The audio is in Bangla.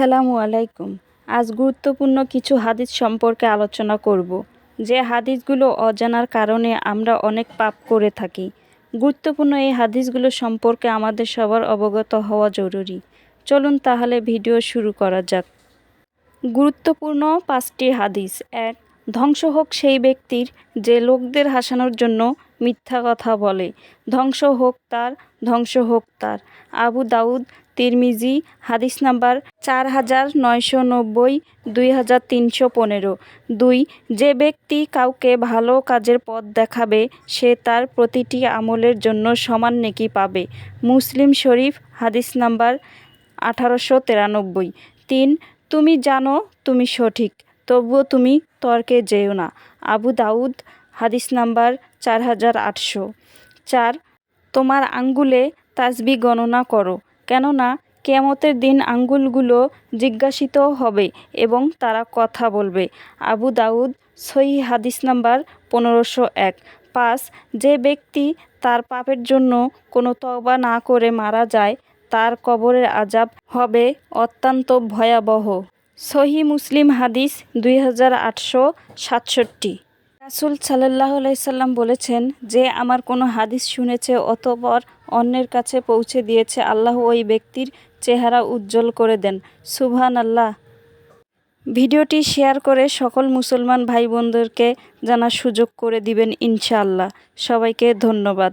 আসসালামু আলাইকুম। আজ গুরুত্বপূর্ণ কিছু হাদিস সম্পর্কে আলোচনা করব। যে হাদিসগুলো অজানার কারণে আমরা অনেক পাপ করে থাকি। গুরুত্বপূর্ণ এই হাদিসগুলো সম্পর্কে আমাদের সবার অবগত হওয়া জরুরি। চলুন তাহলে ভিডিও শুরু করা যাক। গুরুত্বপূর্ণ পাঁচটি হাদিস। এক, ধ্বংস হোক সেই ব্যক্তির যে লোকদের হাসানোর জন্য মিথ্যা কথা বলে। ধ্বংস হোক তার, ধ্বংস হোক তার। আবু দাউদ, তিরমিজি, হাদিস নাম্বার চার হাজার নয়শো নব্বই, দুই হাজার তিনশো পনেরো। দুই, যে ব্যক্তি কাউকে ভালো কাজের পথ দেখাবে, সে তার প্রতিটি আমলের জন্য সমান নেকি পাবে। মুসলিম শরীফ, হাদিস নাম্বার আঠারোশো তিরানব্বই। তিন, তুমি জানো, তুমি সঠিক, তবুও তুমি তর্কে যেও না। আবু দাউদ হাদিস নাম্বার চার হাজার আটশো। চার, তোমার আঙ্গুলে তাসবি গণনা করো, কেননা কেয়ামতের দিন আঙ্গুলগুলো জিজ্ঞাসিত হবে এবং তারা কথা বলবে। আবু দাউদ সহি হাদিস নাম্বার পনেরোশো এক। পাঁচ, যে ব্যক্তি তার পাপের জন্য কোনো তওবা না করে মারা যায়, তার কবরের আজাব হবে অত্যন্ত ভয়াবহ। সহি মুসলিম হাদিস দুই হাজার আটশো সাতষট্টি। রাসুল সাল্লাহ সাল্লাম বলেছেন যে, আমার কোনো হাদিস শুনেছে অতপর অন্যের কাছে পৌঁছে দিয়েছে আল্লাহ ওই ব্যক্তির চেহারা উজ্জ্বল করে দেন। সুভান আল্লাহ ভিডিওটি শেয়ার করে সকল মুসলমান ভাই বোনদেরকে জানার সুযোগ করে দিবেন ইনশাআল্লাহ। সবাইকে ধন্যবাদ।